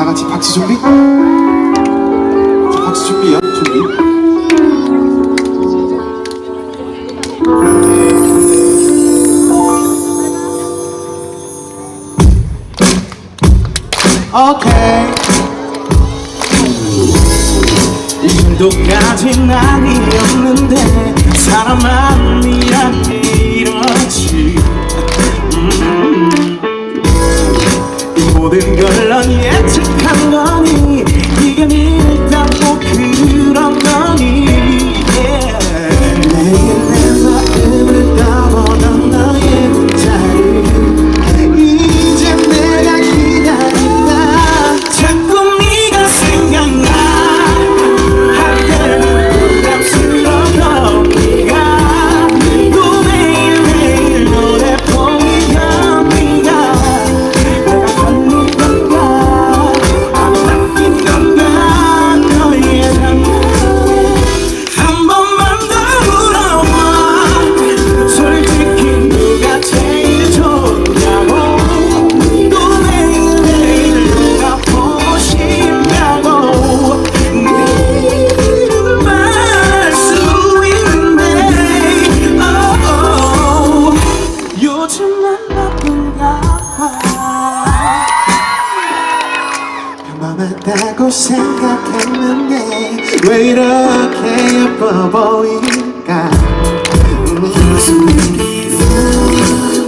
다 같이 박수 준비? 자, 박수 준비요. 준비. 오케이. 이 정도까진 아니었는데 사람 게 이렇지 It's 자꾸 생각했는데 왜 이렇게 예뻐 보일까?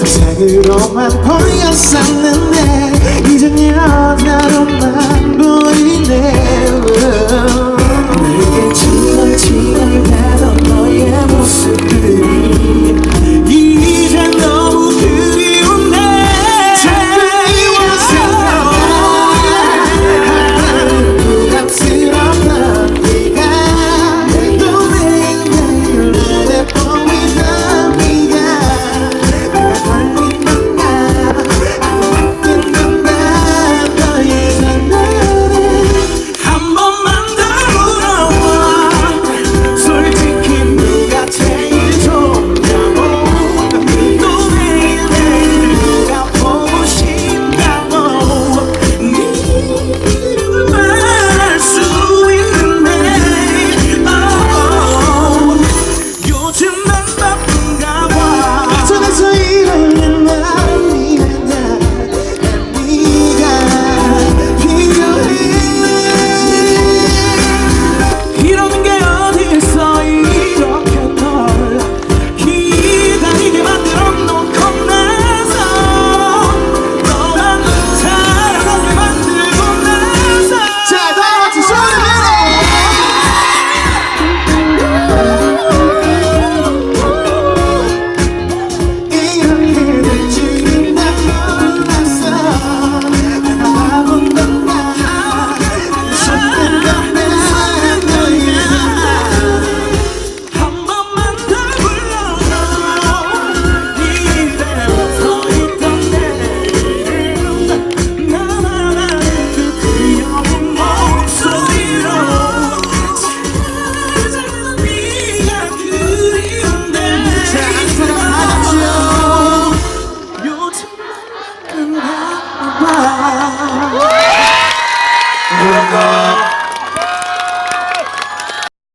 책으로만 보였었는데 이젠 여자로만 보이네.